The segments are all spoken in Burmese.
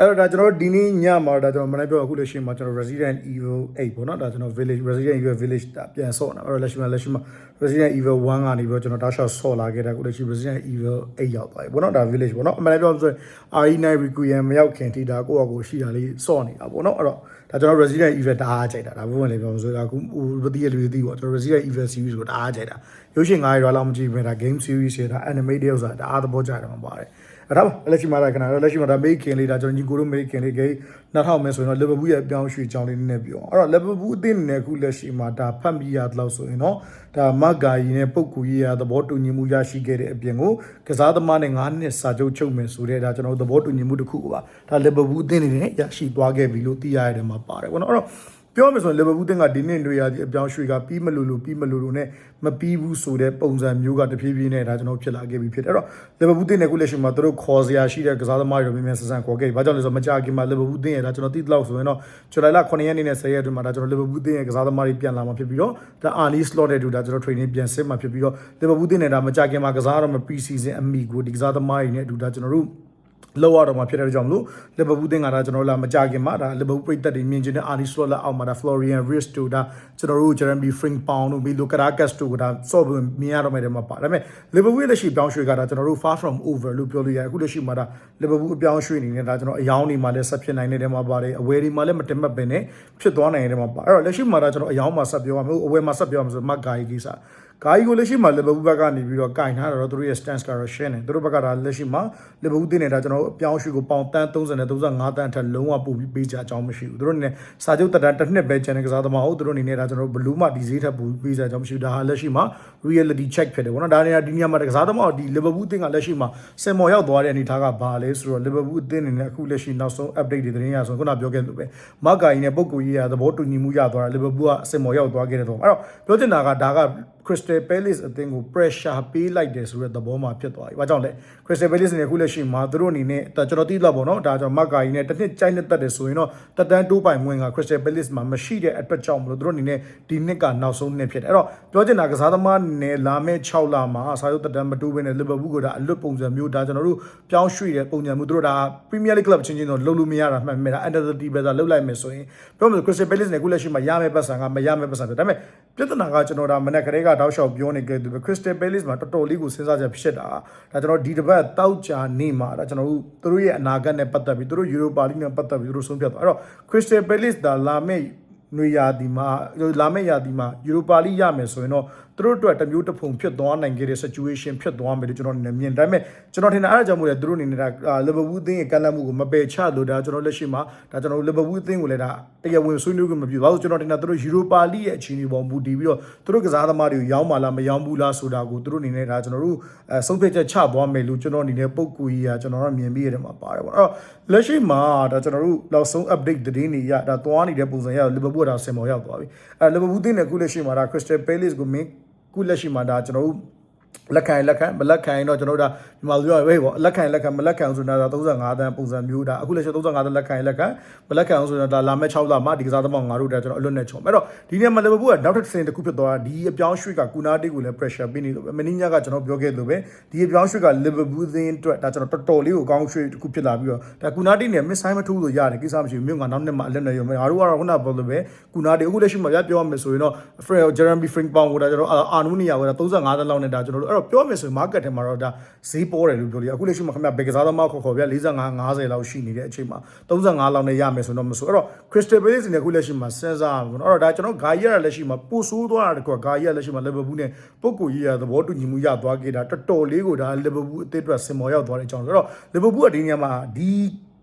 အဲ့တော့ဒါကျွန်တော်တို့ဒီနေ့ညမှာဒါကျွန်တော်မနေ့ပြောအခုလက်ရှိမှာကျွန်တော် Resident Evil 8ပေါ့နော်ဒါကျွန်တော် village Resident Evil village ဒါပြန်ဆော့နေတာအဲ့တော့လက်ရှိမှာလက်ရှိမှာ Resident Evil 1ကနေပြီးတော့ကျွန်တော်တောက်လျှောက်ဆော့လာခဲ့တာအခုလက်ရှိ Resident Evil 8ရောက်သွားပြီဗောနော်ဒါ village ဗောနော်အမှန်တကယ်ပြောဆိုရင် RE9 Requiem မရောက်ခင်ထိဒါကိုယ့်အကိုရှိတာလေးဆော့နေတာဗောနော်အဲ့တော့ဒါကျွန်တော် Resident Evil တအားကြိုက်တာဒါဘုံဝင်လေပြောဆိုတော့အခုဟိုပတိရလူသိပေါ့ကျွန်တော် Resident Evil series ကိုတအားကြိုက်တာရုပ်ရှင်9ရွာလောက်မကြည့်ဘူးဒါ game series တွေဒါ animated ဥစ္စာတအားသဘောကျတယ်မှာပါတယ် အဲ့ဒါပါလက်ရှိမှာလည်းခဏလက်ရှိမှာဒါ make ခင်လေးဒါကျွန်တော်ညီကိုတို့ make ခင်လေးဂိမ်း2000မဲဆိုရင်တော့ Liverpool ရဲ့အပြောင်းရွှေ့ကြောင်းလေးနည်းနည်းပြောအောင်အဲ့တော့ Liverpool အသင်းနဲ့အခုလက်ရှိမှာဒါဖတ်မိရတော့ဆိုရင်တော့ဒါမဂါယီနဲ့ပုတ်ကူကြီးရသဘောတူညီမှုရရှိခဲ့တဲ့အပြင်ကိုကစားသမားနဲ့9နှစ်စာချုပ်ချုပ်မယ်ဆိုတဲ့ဒါကျွန်တော်တို့သဘောတူညီမှုတစ်ခုပါဒါ Liverpool အသင်းနေနဲ့ရရှိသွားခဲ့ပြီလို့သိရတဲ့မှာပါတယ်ပေါ့နော်အဲ့တော့ ပြောမယ်ဆိုရင်လီဗာပူးတင်ကဒီနှစ်တွေရအပြောင်းရွှေ့ကပြီးမလို့လို့ပြီးမလို့လို့နဲ့မပြီးဘူးဆိုတဲ့ပုံစံမျိုးကတဖြည်းဖြည်းနဲ့ဒါကျွန်တော်ဖြစ်လာခဲ့ပြီဖြစ်တယ်အဲ့တော့လီဗာပူးတင်နဲ့ခုလက်ရှိမှာသူတို့ခေါ်စရာရှိတဲ့ကစားသမားတွေမြန်မြန်ဆန်ဆန်ခေါ်ခဲ့ပြီဘာကြောင့်လဲဆိုတော့မကြခင်မှာလီဗာပူးတင်ရဲ့ဒါကျွန်တော်သိသလောက်ဆိုရင်တော့ဇူလိုင်လ9ရက်နေ့နဲ့10ရက်အတွင်းမှာဒါကျွန်တော်လီဗာပူးတင်ရဲ့ကစားသမားတွေပြန်လာမှာဖြစ်ပြီးတော့ဒါအာနီစလော့တဲ့တူဒါကျွန်တော် training ပြန်ဆင်းမှာဖြစ်ပြီးတော့လီဗာပူးတင်နဲ့ဒါမကြခင်မှာကစားရတော့မ pre-season အမိကိုဒီကစားသမားတွေနဲ့အတူဒါကျွန်တော်တို့ လောက်ရတော့မှာဖြစ်တဲ့ကြောင့်မလို့လီဗာပူးတင်ကဒါကျွန်တော်တို့လာမကြခင်မှာဒါလီဗာပူးပြည်သက်တွေမြင်ချင်တဲ့အာနီစလော့လက်အောက်မှာဒါ Florian Wirtz တို့ဒါကျွန်တော်တို့ Jeremy Frimpong တို့ပြီးလို့ Caracas တို့ကဒါစော့ပြီးမြင်ရတော့မယ်တဲ့မှာပါဒါပေမဲ့လီဗာပူးရဲ့လက်ရှိပြောင်းရွှေ့ကဒါကျွန်တော်တို့ far from over လို့ပြောလို့ရတယ်အခုလက်ရှိမှာဒါလီဗာပူးအပြောင်းရွှေ့နေနေတာကျွန်တော်အယောင်းတွေမှာလည်းဆက်ဖြစ်နိုင်တဲ့မှာပါတယ်အဝယ်တွေမှာလည်းမတင်မှတ်ပင်နဲ့ဖြစ်သွားနိုင်တဲ့မှာပါအဲ့တော့လက်ရှိမှာဒါကျွန်တော်အယောင်းမှာဆက်ပြောရမယ်အဝယ်မှာဆက်ပြောရမယ်ဆိုမတ်ဂါကြီးကိစ္စ ဂါကြီးကိုလက်ရှိမှာလီဗာပူးဘက်ကနေပြီးတော့ကင်ထားတာတော့သူတို့ရဲ့ stance ကတော့ရှင်းတယ်သူတို့ဘက်ကဒါလက်ရှိမှာလီဗာပူးတင်နေတာကျွန်တော်အပြောင်းရွှေ့ကိုပေါင်တန်း30နဲ့35တန်းထက်လုံးဝပို့ပြီးပေးကြအကြောင်းမရှိဘူးသူတို့အနေနဲ့စာချုပ်တက်တန်းတစ်နှစ်ပဲကျန်တဲ့ကစားသမားဟုတ်သူတို့အနေနဲ့ဒါကျွန်တော်ဘလူးမှဒီဈေးထက်ပို့ပြီးပေးကြအကြောင်းမရှိဘူးဒါဟာလက်ရှိမှာ reality check ဖြစ်တယ်ပေါ့နော်ဒါနေရာဒီနေရာမှာကစားသမားဒီလီဗာပူးတင်ကလက်ရှိမှာစင်မော်ရောက်သွားတဲ့အနေအထားကဘာလဲဆိုတော့လီဗာပူးအသင်းအနေနဲ့အခုလက်ရှိနောက်ဆုံး update တွေသတင်းရဆိုခုနပြောခဲ့လို့ပဲမဂါကြီးနဲ့ပုဂ္ဂိုလ်ကြီးရသဘောတူညီမှုရသွားတာလီဗာပူးကစင်မော်ရောက်သွားခဲ့တဲ့တော့အဲ့တော့ပြောချင်တာကဒါက Crystal Palace အသင်းကို pressure ပေးလိုက်တယ်ဆိုတဲ့သဘောမှာဖြစ်သွားပြီ။ဘာကြောင့်လဲ Crystal Palace နဲ့အခုလက်ရှိမှာသူတို့အနေနဲ့ဒါကျွန်တော်သိတော့ဗောနော်ဒါကျွန်တော်မက်ဂါကြီးနဲ့တစ်နှစ်ကြိုက်နှစ်သက်တယ်ဆိုရင်တော့တက်တန်းတိုးပိုင်ဝင်က Crystal Palace မှာမရှိတဲ့အတွက်ကြောင့်မလို့သူတို့အနေနဲ့ဒီနှစ်ကနောက်ဆုံးနှစ်ဖြစ်တယ်။အဲ့တော့ပြောချင်တာကစားသမားနဲ့လာမဲ့6လမှာစာရုပ်တက်တန်းမတိုးဘဲနဲ့ Liverpool ကဒါအလွတ်ပုံစံမျိုးဒါကျွန်တော်တို့ပြောင်းရွှေ့တဲ့ပုံစံမျိုးသူတို့ဒါ Premier League club ချင်းချင်းတော့လုပ်လို့မရတာမှန်မယ်ဒါ under the table ဒါလုပ်လိုက်မယ်ဆိုရင်ပြောမယ် Crystal Palace နဲ့အခုလက်ရှိမှာရမယ့်ပတ်စံကမရမယ့်ပတ်စံဖြစ်ဒါပေမဲ့ပြဿနာကကျွန်တော်ဒါမနေ့ကလေးကတောက်လျှောက်ပြောနေကြတယ် Crystal Palace မှာတော်တော်လေးကိုစဉ်းစားချက်ဖြစ်တာဒါကျွန်တော်ဒီတစ်ပတ်တောက်ကြနေမှာဒါကျွန်တော်တို့သူတို့ရဲ့အနာဂတ်နဲ့ပတ်သက်ပြီးသူတို့ Europa League နဲ့ပတ်သက်ပြီးသူတို့ဆုံးဖြတ်သွားအဲ့တော့ Crystal Palace ဒါလာမယ့် နွေရာသီမှာလာမယ့်ရာသီမှာ Europa League ရမယ်ဆိုရင်တော့သူတို့အတွက်တစ်မျိုးတစ်ဖုံဖြစ်သွားနိုင်ခဲ့တဲ့ situation ဖြစ်သွားမယ်လို့ကျွန်တော်အနေနဲ့မြင်ဒါပေမဲ့ကျွန်တော်ထင်တာအဲ့ဒါကြောင့်မို့လဲသူတို့အနေနဲ့ဒါ Liverpool အသင်းရဲ့ကမ်းလှမ်းမှုကိုမပယ်ချလို့ဒါကျွန်တော်လက်ရှိမှာဒါကျွန်တော် Liverpool အသင်းကိုလည်းဒါတရားဝင်ဆွေးနွေးခွင့်မပြုပါဘူးကျွန်တော်ထင်တာသူတို့ Europa League ရဲ့အခြေအနေပေါ်မူတည်ပြီးတော့သူတို့ကစားသမားတွေကိုရောင်းပါလားမရောင်းဘူးလားဆိုတာကိုသူတို့အနေနဲ့ဒါကျွန်တော်တို့အဲဆုံးဖြတ်ချက်ချသွားမယ်လို့ကျွန်တော်အနေနဲ့ပုံကူကြီးကကျွန်တော်တို့မြင်ပြီးရတယ်မှာပါတယ်ပေါ့အဲ့တော့လက်ရှိမှာဒါကျွန်တော်တို့နောက်ဆုံး update သတင်းတွေရဒါသွားနေတဲ့ပုံစံရ Liverpool ကဒါဆင်မော်ရောက်သွားပြီအဲ Liverpool အသင်းနဲ့ခုလက်ရှိမှာဒါ Crystal Palace ကိုမင်းခုလက်ရှိမှာဒါကျွန်တော်တို့ လက်ခံလက်ခံမလက်ခံတော့ကျွန်တော်တို့ဒါဒီမှာပြောရဝေးပေါ့လက်ခံလက်ခံမလက်ခံဆိုတာဒါ35တန်းပုံစံမျိုးဒါအခုလက်ရှိ35တန်းလက်ခံလက်ခံမလက်ခံဆိုတော့ဒါလာမဲ့6လမှဒီကစားသမားငါတို့ဒါကျွန်တော်အလွတ်နဲ့ချုံအဲ့တော့ဒီနေ့မှာလီဗာပူးကနောက်ထပ်စင်တစ်ခုဖြစ်သွားတာဒီအပြောင်းရွှေ့ကကူနာတိကိုလည်း pressure ပေးနေလို့မင်းညကကျွန်တော်ပြောခဲ့လို့ပဲဒီအပြောင်းရွှေ့ကလီဗာပူးသင်းအတွက်ဒါကျွန်တော်တော်တော်လေးကိုကောင်းရွှေ့တစ်ခုဖြစ်လာပြီးတော့ဒါကူနာတိနဲ့ miss sign မထိုးလို့ရတယ်ကိစ္စမရှိဘူးမြို့ကနောက်နှစ်မှာအလက်နဲ့ရုံပဲငါတို့ကတော့ခုနပြောလို့ပဲကူနာတိအခုလက်ရှိမှာပြောရမယ်ဆိုရင်တော့ Fred Jeremy Frimpong ကိုဒါကျွန်တော်အာနူနီယာကိုဒါ35တန်းလောက်နဲ့ဒါကျွန်တော်တို့အဲ့တော့ပြောမယ်ဆိုရင် market ထဲမှာတော့ဒါဈေးပေါ်တယ်လို့ပြောလို့အခုလက်ရှိမှာခင်ဗျဘယ်ကစားသမားခေါ်ခေါ်ပြ45 50လောက်ရှိနေတဲ့အချိန်မှာ35လောက်နဲ့ရမယ်ဆိုတော့မဆိုအဲ့တော့ Crystal Palace နဲ့အခုလက်ရှိမှာစဉ်းစားရမှာပေါ့နော်အဲ့တော့ဒါကျွန်တော်ဂါရီရလက်ရှိမှာပိုဆိုးသွားတာတကွာဂါရီရလက်ရှိမှာ Liverpool နဲ့ပုတ်ကိုကြီးရသဘောတူညီမှုရသွားခဲ့တာတော်တော်လေးကိုဒါ Liverpool အသစ်အတွက်စင်မော်ရောက်သွားတဲ့အကြောင်းဆိုတော့ Liverpool ကဒီနေရာမှာဒီ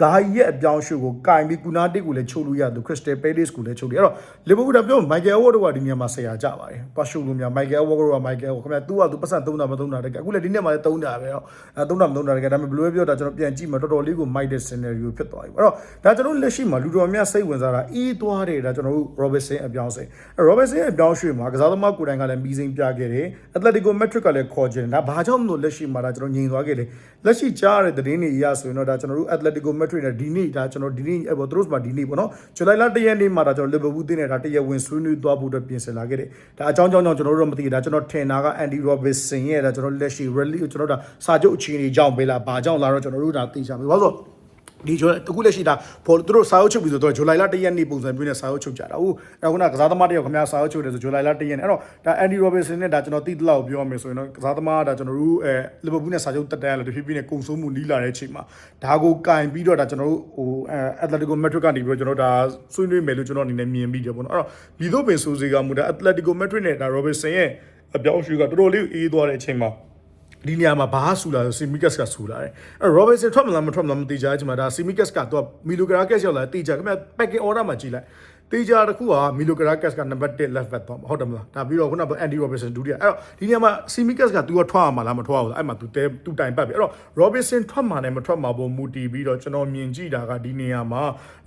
ဂါရီရဲ့အပြောင်းရွှေ့ကိုကင်ပြီးကူနာတစ်ကိုလည်းချုပ်လို့ရတယ် Crystal Palace ကိုလည်းချုပ်တယ်အဲ့တော့ Liverpool ကပြောမိုက်ကယ်ဝေါ်တို့ကဒီနေရာမှာဆရာကြပါတယ်။သွားရှုပ်လို့များမိုက်ကယ်ဝေါ်တို့ကမိုက်ကယ်ဝေါ်ခင်ဗျာ तू က तू ပတ်စံသုံးတာမသုံးတာတကယ်အခုလည်းဒီနေ့မှလည်းသုံးတာပဲတော့အဲသုံးတာမသုံးတာတကယ်ဒါပေမဲ့ဘယ်လိုပဲပြောတာကျွန်တော်ပြန်ကြည့်မှတော်တော်လေးကိုမိုက်တဲ့ scenario ဖြစ်သွားပြီ။အဲ့တော့ဒါကျွန်တော်လက်ရှိမှာလူတော်များစိတ်ဝင်စားတာအေးသွားတယ်ဒါကျွန်တော်တို့ Robertson အပြောင်းစိန်။ Robertson အပြောင်းရွှေ့မှာကစားသမားကိုယ်တိုင်ကလည်းမီးစိမ်းပြခဲ့တယ်။ Atletico Madrid ကလည်းခေါ်ကြတယ်။ဒါဘာကြောင့်မလို့လက်ရှိမှာဒါကျွန်တော်ငြိမ်သွားခဲ့လဲ။လက်ရှိကြားရတဲ့သတင်းတွေအရဆိုရင်တော့ဒါကျွန်တော်တို့ Atletico Madrid Madrid နဲ့ဒီနေ့ဒါကျွန်တော်ဒီနေ့အဲ့ပေါ့သူတို့မှာဒီနေ့ပေါ့နော်ဇူလိုင်လ1ရက်နေ့မှာဒါကျွန်တော် Liverpool တင်းနဲ့ဒါတရားဝင်ဆွေးနွေးသွားဖို့အတွက်ပြင်ဆင်လာခဲ့တယ်ဒါအကြောင်းကြောင့်ကြောင့်ကျွန်တော်တို့တော့မသိဘူးဒါကျွန်တော်ထင်တာက Andy Robertson ရဲ့ဒါကျွန်တော်လက်ရှိ rally ကိုကျွန်တော်ဒါစာချုပ်အခြေအနေကြောင့်ပဲလားဘာကြောင့်လာတော့ကျွန်တော်တို့ဒါသိချင်ပြီဘာလို့ဆို ဒီဂျိုတခုလက်ရှိတာဖော်သူတို့စာအုပ်ချုပ်ပြီဆိုတော့ဇူလိုင်လ1ရက်နေ့ပုံစံမျိုးနဲ့စာအုပ်ချုပ်ကြတာဟုတ်အခုကကစားသမားတယောက်ခင်ဗျာစာအုပ်ချုပ်တယ်ဆိုဇူလိုင်လ1ရက်နေ့အဲ့တော့ဒါ Andy Robertson နဲ့ဒါကျွန်တော်သိသလောက်ပြောမယ်ဆိုရင်တော့ကစားသမားဒါကျွန်တော်တို့အဲ Liverpool နဲ့စာချုပ်တက်တန်းရလို့တဖြည်းဖြည်းနဲ့ကုံဆုံးမှုနီးလာတဲ့အချိန်မှာဒါကိုကင်ပြီးတော့ဒါကျွန်တော်တို့ဟိုအဲ Atletico Madrid ကနေပြီးတော့ကျွန်တော်ဒါဆွေးနွေးမယ်လို့ကျွန်တော်အနေနဲ့မြင်ပြီးတယ်ပေါ့နော်အဲ့တော့ဒီတော့ပင်ဆိုစီကမူဒါ Atletico Madrid နဲ့ဒါ Robertson ရဲ့အပြောင်းအရွှေ့ကတော်တော်လေးအေးသွားတဲ့အချိန်မှာ ဒီနေရာမှာဘာဆူလာဆိုစီမီကတ်ကဆူလာတယ်အဲ Robertson ထွက်မလားမထွက်မလားမသိကြတဲ့အချိန်မှာဒါစီမီကတ်ကတော့မီလိုဂရာကက်ရောက်လာတေးကြခင်ဗျ packing order မှာကြည့်လိုက် တေးကြတစ်ခုကမီလိုဂရာကက်ကနံပါတ်1 left back တော့ဟုတ်တယ်မလားဒါပြီးတော့ခုနက Andy Robertson ဒုတိယအဲ့တော့ဒီနေရာမှာစီမီကတ်က तू ကထွက်အောင်မလားမထွက်အောင်လားအဲ့မှာ तू တဲ तू တိုင်ပတ်ပြီအဲ့တော့ Robertson ထွက်မှာနဲ့မထွက်မှာပုံမူတည်ပြီးတော့ကျွန်တော်မြင်ကြည့်တာကဒီနေရာမှာ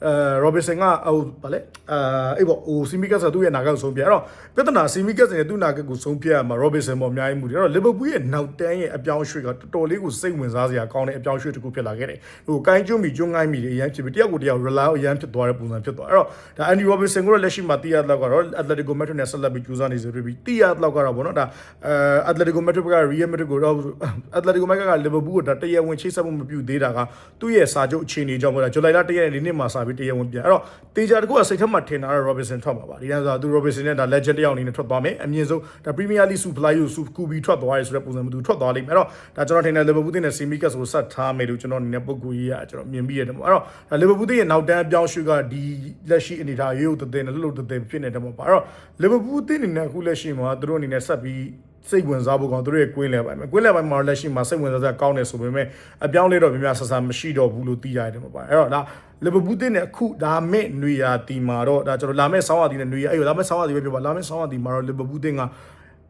အဲ Robertson ကဟိုဗာလဲအဲအေးပေါ့ဟိုစီမီကတ်ကသူ့ရဲ့နာဂတ်ကိုဆုံးပြအဲ့တော့ပြဿနာစီမီကတ်နဲ့သူ့နာဂတ်ကိုဆုံးပြရမှာ Robertson ပေါ်အများကြီးမူတည်အဲ့တော့ Liverpool ရဲ့နောက်တန်းရဲ့အပြောင်းအရွှေ့ကတော်တော်လေးကိုစိတ်ဝင်စားစရာကောင်းတဲ့အပြောင်းအရွှေ့တစ်ခုဖြစ်လာခဲ့တယ်ဟိုကိုင်းကျွန်းမီကျွန်းငိုင်းမီတွေအရင်ဖြစ်ပြီးတယောက်ကိုတယောက် rely အရင်ဖြစ်သွားတဲ့ပုံစံဖြစ်သွားအဲ့တော့ဒါ Andy Robertson ကိုလက်ရှိမှာတီးရတော့ကတော့ Atletico Madrid နဲ့ဆက်လက်ပြီးကြိုးစားနေစေပြီးတီးရတော့ကတော့ဗောနော်ဒါအဲ Atletico Madrid က Real Madrid ကိုတော့ Atletico Madrid က Liverpool ကိုဒါတရားဝင်ချိတ်ဆက်မှုမပြုသေးတာကသူ့ရဲ့စာချုပ်အခြေအနေကြောင့်ပေါ့ဒါဇူလိုင်လ1ရက်နေ့နေ့မှာစာပြီးတရားဝင်ပြန်အဲ့တော့တေချာတကူကစိတ်ထက်မှထင်တာတော့ Robinson ထွက်မှာပါဒီနေ့ဆိုသူ Robinson နဲ့ဒါ legend တယောက်အနေနဲ့ထွက်သွားမယ်အမြင့်ဆုံးဒါ Premier League Super League ကိုကူပြီးထွက်သွားရဲဆိုတဲ့ပုံစံမျိုးသူထွက်သွားလိမ့်မယ်အဲ့တော့ဒါကျွန်တော်ထင်တယ် Liverpool တင်းနဲ့ Simicas ကိုဆက်ထားမယ်လို့ကျွန်တော်အနေနဲ့ပုံကူကြီးကကျွန်တော်မြင်ပြီးရတယ်ပေါ့အဲ့တော့ဒါ Liverpool တင်းရဲ့နောက်တန်းအပြောင်းရွှေ့ကဒီလက်ရှိအနေထားရိုးရိုးတည်တည်နဲ့လှုပ်လှုပ်တည်တည်ဖြစ်နေတယ်ပေါ့အဲ့တော့ Liverpool တင်းအနေနဲ့အခုလက်ရှိမှာသူတို့အနေနဲ့ဆက်ပြီးစိတ်ဝင်စားဖို့ကောင်းသူတို့ရဲ့ကွင်းလဲပိုင်းမှာကွင်းလဲပိုင်းမှာလက်ရှိမှာစိတ်ဝင်စားစရာကောင်းတယ်ဆိုပေမဲ့အပြောင်းလဲတော့များများဆဆမရှိတော့ဘူးလို့သိရတယ်ပေါ့အဲ့တော့ဒါလီဗာပူးတင်းနဲ့အခုဒါမဲ့နွေရာတီမှာတော့ဒါကျွန်တော်လာမဲ့ဆောင်းရာတီနဲ့နွေရာအဲ့ဒါမဲ့ဆောင်းရာတီပဲပြောပါလာမဲ့ဆောင်းရာတီမှာတော့လီဗာပူးတင်းက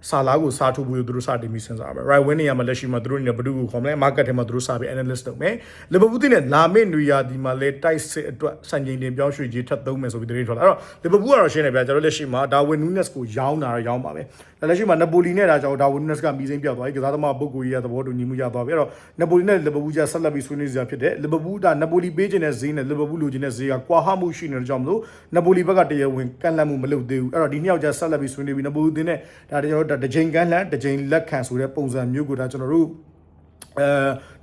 စာလာကိုစားထုတ်ဖို့သူတို့စတင်ပြီးစဉ်းစားပါ right win နေရာမှာလက်ရှိမှာသူတို့နေဘဒူကိုခေါ်မလဲ market ထဲမှာသူတို့စာပြီး analyst လုပ်မယ်လီဗာပူးတင်းနဲ့လာမဲ့နွေရာဒီမှာလဲတိုက်စစ်အတွက်စံချိန်တင်ပြောင်းရွှေ့ကြီးထပ်သုံးမယ်ဆိုပြီးသတင်းထွက်လာအဲ့တော့လီဗာပူးကတော့ရှင်းနေပြကျွန်တော်လက်ရှိမှာဒါဝင်နူးနက်စ်ကိုရောင်းတာတော့ရောင်းပါပဲလက်ရှိမှာနပိုလီနဲ့ဒါကြောင့်ဒါဝင်နူးနက်စ်ကမီးစိမ်းပြောက်သွားပြီကစားသမားပုဂ္ဂိုလ်ကြီးရဲ့သဘောတူညီမှုရသွားပြီအဲ့တော့နပိုလီနဲ့လီဗာပူးကြားဆက်လက်ပြီးဆွေးနွေးစရာဖြစ်တယ်လီဗာပူးဒါနပိုလီပေးခြင်းတဲ့ဈေးနဲ့လီဗာပူးလိုချင်တဲ့ဈေးကကွာဟမှုရှိနေတဲ့ကြောင့်မလို့နပိုလီဘက်ကတရားဝင်ကန့်လန့်မှုမလုပ်သေးဘူးအဲ့တော့ဒီနှစ်ယောက်ကြားဆက်လက်ပြီးဆွေးနွေးပြီးနပိုလီတင်းနဲ့ဒါကျွန်တော်တို့တစ်ချိန်ကန့်လန့်တစ်ချိန်လက်ခံဆိုတဲ့ပုံစံမျိုးကိုဒါကျွန်တော်တို့အဲ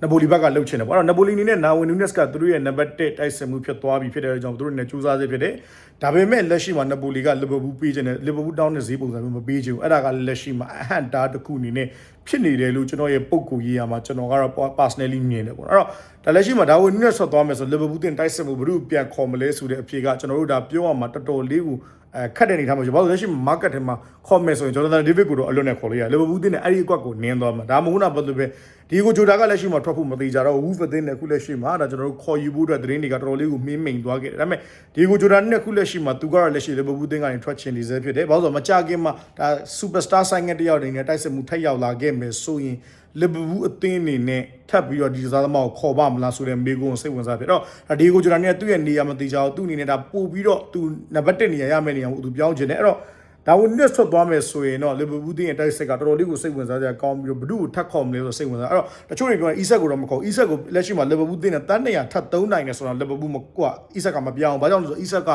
နပိုလီဘက်ကလှုပ်ချင်တယ်ပေါ့အဲ့တော့နပိုလီအနေနဲ့နာဝင်နူးနက်စ်ကသူတို့ရဲ့နံပါတ်1တိုက်စစ်မှုဖြစ်သွားပြီဖြစ်တဲ့အကြောင်းသူတို့နဲ့စူးစမ်းစေဖြစ်တယ်ဒါပေမဲ့လက်ရှိမှာနပိုလီကလီဗာပူးပေးခြင်းနဲ့လီဗာပူးတောင်းတဲ့ဈေးပုံစံမျိုးမပေးချင်ဘူးအဲ့ဒါကလက်ရှိမှာအဟန့်တားတစ်ခုအနေနဲ့ဖြစ်နေတယ်လို့ကျွန်တော်ရဲ့ပုံကူရေးရမှာကျွန်တော်ကတော့ personally မြင်တယ်ပေါ့နော်အဲ့တော့ဒါလက်ရှိမှာဒါဝင်နူးနက်ဆက်သွားမယ်ဆိုလီဗာပူးတင်တိုက်စစ်မှုဘယ်သူပြန်ခေါ်မလဲဆိုတဲ့အဖြေကကျွန်တော်တို့ဒါပြောရမှာတော်တော်လေးကိုအဲခက်တဲ့အနေထားမှာရှိဘာလို့လဲရှိ market ထဲမှာခေါ်မယ်ဆိုရင်ဂျော်ဒန်ဒေးဗစ်ကိုတော့အလွတ်နဲ့ခေါ်လို့ရတယ်လီဗာပူးတင်နဲ့အဲ့ဒီအကွက်ကိုနင်းသွားမှာဒါမှမဟုတ်နာဘာလို့ပဲဒီကိုဂျိုဒါကလက်ရှိမှာထွက်ဖို့မသေးကြတော့ဝူးဖသင်းနဲ့ခုလက်ရှိမှာဒါကျွန်တော်တို့ခေါ်ယူဖို့အတွက်သတင်းတွေကတော်တော်လေးကိုမင်းမိန်သွားခဲ့တယ်ဒါပေမဲ့ဒီကိုဂျိုဒါနဲ့ခုလက်ရှိမှာသူကတော့လက်ရှိလီဗာပူးတင်ကနေထွက်ချင်နေစေဖြစ်တယ်ဘာလို့ဆိုမကြခင်မှာဒါ superstar ဆိုင်ငယ်တယောက်နေနဲ့တိုက်စစ်မှုထက်ရောက်လာခဲ့မယ်ဆိုရင်လီဗာပူးအသင်းအနေနဲ့ထပ်ပြီးတော့ဒီစားသမားကိုခေါ်ပါမလားဆိုတဲ့မေးခွန်းစိတ်ဝင်စားဖြစ်တော့ဒီကိုဂျိုဒါနဲ့သူ့ရဲ့နေရာမသေးကြဘူးသူ့အနေနဲ့ဒါပို့ပြီးတော့သူနံပါတ်1နေရာရမယ့်နေရာကိုသူပြောင်းချင်တယ်အဲ့တော့ ဒါဝင်နစ်ဆွတ်သွားမယ်ဆိုရင်တော့လီဗာပူးတင်းရဲ့တိုက်စစ်ကတော်တော်လေးကိုစိတ်ဝင်စားကြကောင်းပြီးတော့ဘဒုကိုထပ်ခေါ်မလဲဆိုစိတ်ဝင်စားအဲ့တော့တချို့တွေပြောရင်အီဆက်ကိုတော့မခေါ်အီဆက်ကိုလက်ရှိမှာလီဗာပူးတင်းနဲ့တန်း200ထပ်သုံးနိုင်တယ်ဆိုတော့လီဗာပူးမကွာအီဆက်ကမပြောင်းဘာကြောင့်လဲဆိုအီဆက်ကဒါ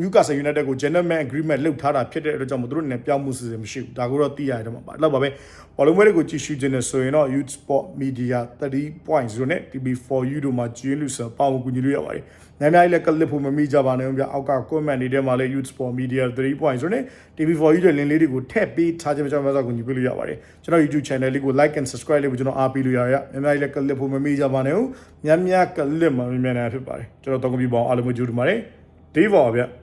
နျူကာဆယ်ယူနိုက်တက်ကို gentleman agreement လုပ်ထားတာဖြစ်တဲ့အတွက်ကြောင့်မသူတို့အနေနဲ့ပြောင်းမှုစီစဉ်မရှိဘူးဒါကိုတော့သိရတယ်မှာပါအဲ့တော့ပါပဲဘောလုံးပွဲတွေကိုကြည့်ရှုခြင်းနဲ့ဆိုရင်တော့ Youth Sport Media 30.0နဲ့ TV4U တို့မှာကျင်းလူစာပေါင်းကူညီလို့ရပါတယ်။ နိုင်နိုင်လည်းကလစ်ဖို့မမိကြပါနဲ့ဗျ။အောက်က comment တွေထဲမှာလည်း Youth Sport Media 3.0နဲ့ TV4U ရဲ့ link လေးတွေကိုထည့်ပေးထားခြင်းကြောင့်မဆောက်ကူညီပေးလို့ရပါတယ်။ကျွန်တော် YouTube channel လေးကို like and subscribe လေးကိုကျွန်တော်အားပေးလို့ရရ။နိုင်နိုင်လည်းကလစ်ဖို့မမိကြပါနဲ့။များများကလစ်မှမြင်မြန်နေဖြစ်ပါတယ်။ကျွန်တော်တော့ကပြီးပေါအောင်အားလုံးကိုကြိုးတူပါတယ်။ဒီပါဗျ။